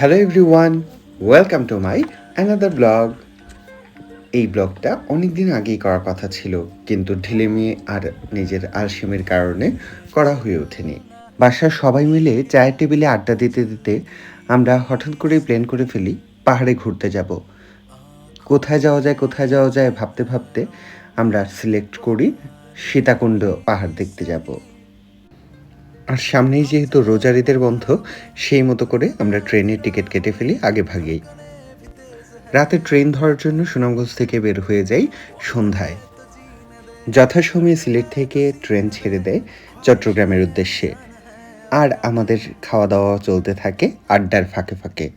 Hello everyone welcome to my another blog এই ব্লগটা অনেক দিন আগেই করার কথা ছিল, কিন্তু ঢিলেমি আর নিজের আলসেমির কারণে করা হয়ে ওঠেনি। বাসার সবাই মিলে চায়ের টেবিলে আড্ডা দিতে দিতে আমরা হঠাৎ করেই প্ল্যান করে ফেলি, পাহাড়ে ঘুরতে যাব। কোথায় যাওয়া যায়, কোথায় যাওয়া যায় ভাবতে ভাবতে আমরা সিলেক্ট করি সীতাকুণ্ড পাহাড় দেখতে যাব। আর সামনেই যেহেতু রোজারিদের বন্ধ, সেই মতো করে আমরা ট্রেনের টিকিট কেটে ফেলি আগে ভাগেই। রাতে ট্রেন ধরার জন্য সুনামগঞ্জ থেকে বের হয়ে যাই সন্ধ্যায়। যথাসময়ে সিলেট থেকে ট্রেন ছেড়ে দেয় চট্টগ্রামের উদ্দেশ্যে। আর আমাদের খাওয়া দাওয়া চলতে থাকে আড্ডার ফাঁকে ফাঁকে।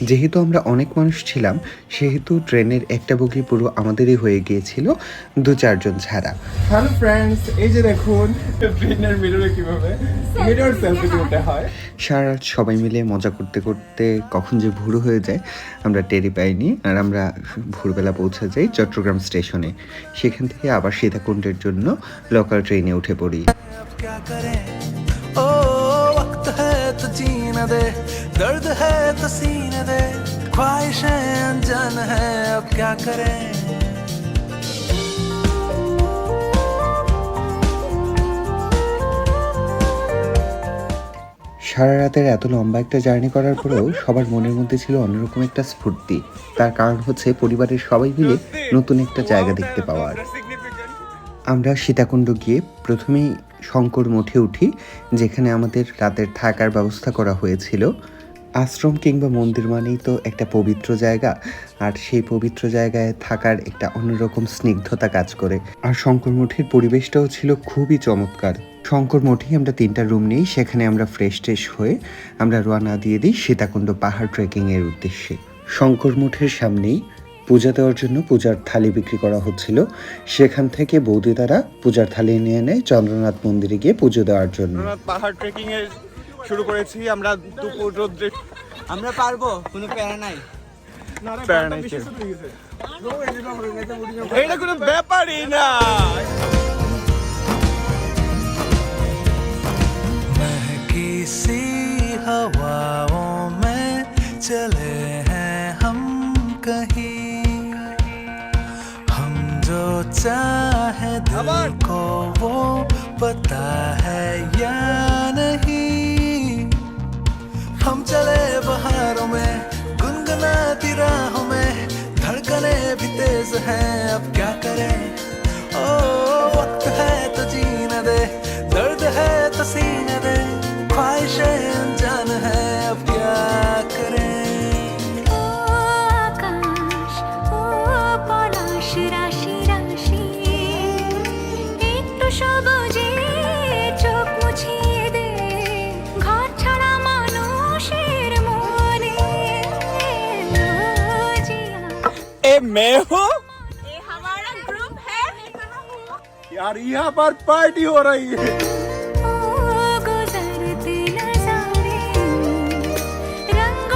যেহেতু আমরা অনেক মানুষ ছিলাম সেহেতু ট্রেনের একটা বগি পুরো আমাদেরই হয়ে গিয়েছিল দু চারজন ছাড়া। হ্যালো ফ্রেন্ডস এই যে দেখুন ট্রেনের মিররে কীভাবে মিরর সেলফি তুলতে হয়। সারা রাত সবাই মিলে মজা করতে করতে কখন যে ভোর হয়ে যায় আমরা টেরি পাইনি। আর আমরা ভোরবেলা পৌঁছে যাই চট্টগ্রাম স্টেশনে। সেখান থেকে আবার সীতাকুণ্ডের জন্য লোকাল ট্রেনে উঠে পড়ি। क्या करें ओ वक्त है तो जीने दे दर्द है तो सीने दे ख्वाहिशें अनजान है अब क्या करें সারা রাতের এত লম্বা একটা জার্নি করার পরেও সবার মনের মধ্যে ছিল অন্যরকম একটা স্ফূর্তি তার কারণ হচ্ছে পরিবারের সবাই মিলে নতুন একটা জায়গা দেখতে পাওয়ার আমরা সীতাকুণ্ড গিয়ে প্রথমেই শঙ্কর মঠে উঠি যেখানে আমাদের রাতের থাকার ব্যবস্থা করা হয়েছিল আশ্রম কিংবা মন্দির মানেই তো একটা পবিত্র জায়গা, আর সেই পবিত্র জায়গায় থাকার একটা অন্যরকম স্নিগ্ধতা কাজ করে। আর শঙ্কর মঠের পরিবেশটাও ছিল খুবই চমৎকার। শঙ্কর মঠেই আমরা তিনটা রুম নিই, সেখানে আমরা ফ্রেশ ট্রেশ হয়ে আমরা রওনা দিয়ে দিই সীতাকুণ্ড পাহাড় ট্রেকিং এর উদ্দেশ্যে। শঙ্কর মঠের সামনেই পূজা দেওয়ার জন্য পূজার থালি বিক্রি করা হচ্ছিল। সেখান থেকে বৌদি তারা পূজার থালি নিয়ে নেয় চন্দ্রনাথ মন্দিরে গিয়ে পুজো দেওয়ার জন্য। পাহাড় ট্রেকিং এর শুরু করেছি আমরা দুপুর রোদ্রে আমরা পারবো কোনো প্যারা নাই প্যারা নাই কেউ। এইটা কোনো ব্যাপারই না महकी सी हवाओं में चले हैं हम कहीं हम जो चाहे दिल को वो पता है या नहीं हम चले बहारों में गुनगुनाती राहों में। मैं हूँ? हमारा ग्रुप है। यार यहाँ पर पार्टी हो रही है। ओ गुजरते नजारे रंग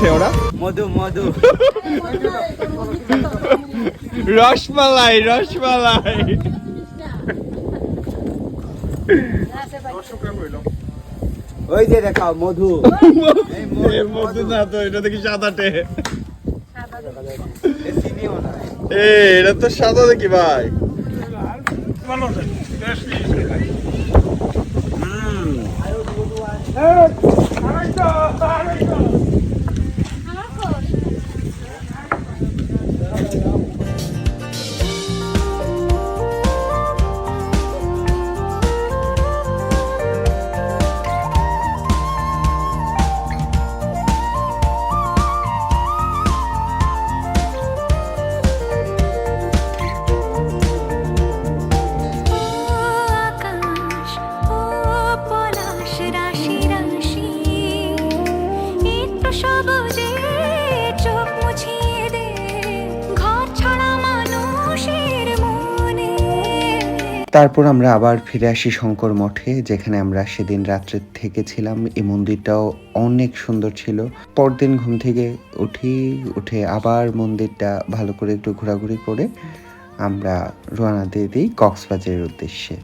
দিচ্ছে ওরা? মধু মধু। রসমালাই রসমালাই। ওই যে দেখাও মধু। মধু না তো এটা দেখি সাদাটে এটা তো সাদা দেখি ভাই। তারপর আমরা আবার ফিরে আসি শঙ্কর মঠে, যেখানে আমরা সেদিন রাত্রে থেকেছিলাম। এই মন্দিরটাও অনেক সুন্দর ছিল। পরদিন ঘুম থেকে উঠি, উঠে আবার মন্দিরটা ভালো করে একটু ঘোরাঘুরি করে আমরা রোয়ানা দিয়ে দিই কক্সবাজারের উদ্দেশ্যে।